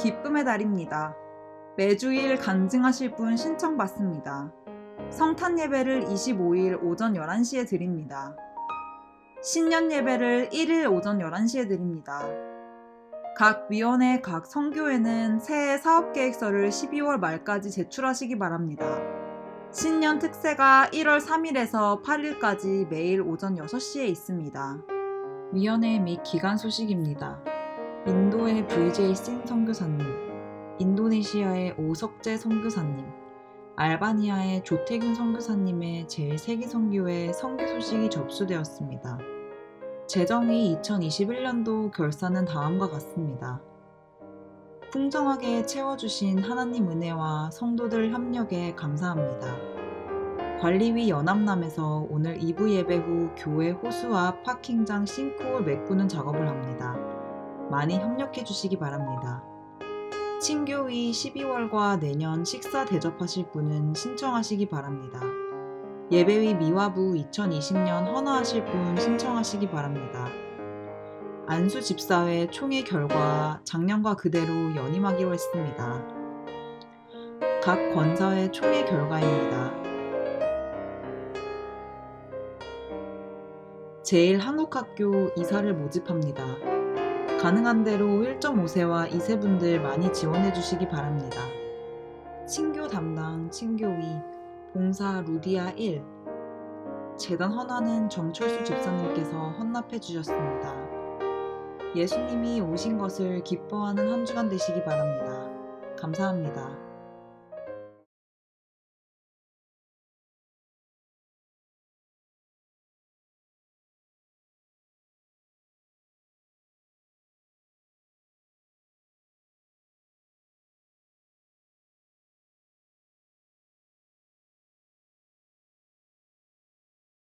축복합니다. 매주일 간증하실 분 신청 받습니다. 성탄 예배를 25일 오전 11시에 드립니다. 신년 예배를 1일 오전 11시에 드립니다. 각 위원회 각 성교회는 새해 사업계획서를 12월 말까지 제출하시기 바랍니다. 신년 특세가 1월 3일에서 8일까지 매일 오전 6시에 있습니다. 위원회 및 기관 소식입니다. 인도의 VJ 신 선교사님, 인도네시아의 오석재 선교사님, 알바니아의 조태균 선교사님의 제3기 선교회 선교 소식이 접수되었습니다. 재정이 2021년도 결산은 다음과 같습니다. 풍성하게 채워주신 하나님 은혜와 성도들 협력에 감사합니다. 관리위 연합남에서 오늘 2부 예배 후 교회 호수 앞 파킹장 싱크홀 메꾸는 작업을 합니다. 많이 협력해 주시기 바랍니다. 친교위 12월과 내년 식사 대접하실 분은 신청하시기 바랍니다. 예배위 미화부 2020년 헌화하실 분 신청하시기 바랍니다. 안수 집사회 총회 결과 작년과 그대로 연임하기로 했습니다. 각 권사회 총회 결과입니다. 제일 한국학교 이사를 모집합니다. 가능한 대로 1.5세와 2세 분들 많이 지원해 주시기 바랍니다. 친교 담당 친교위 봉사 루디아 1 재단 헌화는 정철수 집사님께서 헌납해 주셨습니다. 예수님이 오신 것을 기뻐하는 한 주간 되시기 바랍니다. 감사합니다.